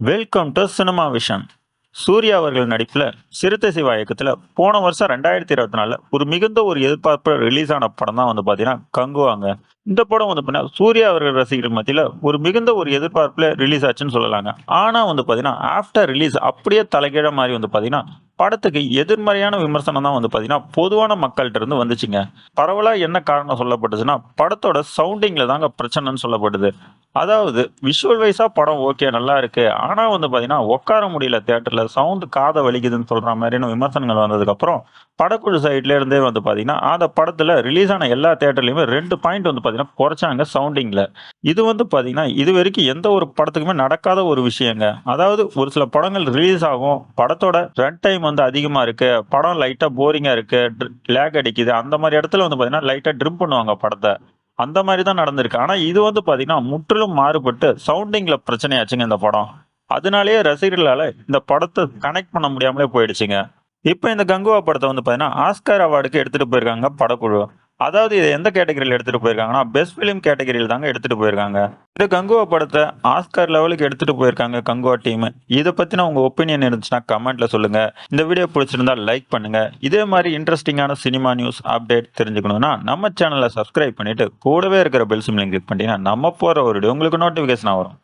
Welcome to cinema vision Suriya அவர்கள் நடிப்பில் சிறுத்தை சிவா இயக்கத்தில் போன வருஷம் ரெண்டாயிரத்தி இருபத்தி நாலில் ஒரு மிகுந்த ஒரு எதிர்பார்ப்பு ரிலீஸ் ஆன படம் தான் வந்து பார்த்தீங்கன்னா கங்குவாங்க. இந்த படம் வந்து பார்த்தீங்கன்னா சூர்யா அவர்கள் ரசிகர்கள் மத்தியில் ஒரு மிகுந்த ஒரு எதிர்பார்ப்பில் ரிலீஸ் ஆச்சுன்னு சொல்லலாங்க. ஆனால் வந்து பார்த்தீங்கன்னா ஆஃப்டர் ரிலீஸ் அப்படியே தலைகீழ மாதிரி வந்து பார்த்தீங்கன்னா படத்துக்கு எதிர்மறையான விமர்சனம் தான் வந்து பார்த்தீங்கன்னா பொதுவான மக்கள்கிட்ட இருந்து வந்துச்சுங்க. பரவலாக என்ன காரணம் சொல்லப்பட்டுச்சுன்னா படத்தோட சவுண்டிங்கில் தாங்க பிரச்சனைன்னு சொல்லப்படுது. அதாவது விஷுவல் வைஸாக படம் ஓகே நல்லா இருக்கு. ஆனால் வந்து பார்த்தீங்கன்னா உட்கார முடியல தேட்டரில் சவுண்டு காதை வலிக்குதுன்னு சொல்கிற மாதிரியான விமர்சனங்கள் வந்ததுக்கப்புறம் படக்குழு சைட்லேருந்தே வந்து பார்த்தீங்கன்னா அந்த படத்தில் ரிலீஸ் ஆன எல்லா தேட்டர்லையுமே ரெண்டு பாயிண்ட் வந்து பார்த்தீங்கன்னா குறைச்சாங்க சவுண்டிங்கில் இது வந்து பார்த்தீங்கன்னா இது வரைக்கும் எந்த ஒரு படத்துக்குமே நடக்காத ஒரு விஷயங்க. அதாவது ஒரு சில படங்கள் ரிலீஸ் ஆகும். படத்தோட ரன் டைம் வந்து அதிகமாக இருக்குது படம் லைட்டாக போரிங்காக இருக்குது லேக் அடிக்குது. அந்த மாதிரி இடத்துல வந்து பார்த்தீங்கன்னா லைட்டாக ட்ரிம் பண்ணுவாங்க படத்தை. அந்த மாதிரி தான் நடந்திருக்கு. ஆனால் இது வந்து பார்த்தீங்கன்னா முற்றிலும் மாறுபட்டு சவுண்டிங்கில் பிரச்சனையாச்சுங்க இந்த படம். அதனாலேயே ரசிகர்களால் இந்த படத்தை கனெக்ட் பண்ண முடியாமலே போயிடுச்சுங்க. இப்போ இந்த கங்குவா படத்தை வந்து பார்த்தீங்கன்னா ஆஸ்கார் அவார்டுக்கு எடுத்துகிட்டு போயிருக்காங்க படக்குழு. அதாவது இதை எந்த கேட்டகரியில் எடுத்துகிட்டு போயிருக்காங்கன்னா பெஸ்ட் ஃபிலிம் கேட்டகரியில் தாங்க எடுத்துகிட்டு போயிருக்காங்க. இந்த கங்குவா படத்தை ஆஸ்கார் லெவலுக்கு எடுத்துகிட்டு போயிருக்காங்க கங்குவா டீம் இதை பற்றின உங்கள் ஒப்பீனியன் இருந்துச்சுன்னா கமெண்ட்டில் சொல்லுங்கள் இந்த வீடியோ பிடிச்சிருந்தா லைக் பண்ணுங்கள் இதே மாதிரி இன்ட்ரெஸ்டிங்கான சினிமா நியூஸ் அப்டேட் தெரிஞ்சுக்கணும்னா நம்ம சேனலை சப்ஸ்கிரைப் பண்ணிவிட்டு கூடவே இருக்கிற பெல் சிம்லிங் கிளிக் பண்ணிட்டீங்கன்னா நம்ம போகிற ஒரு உங்களுக்கு நோட்டிஃபிகேஷன் வரும்.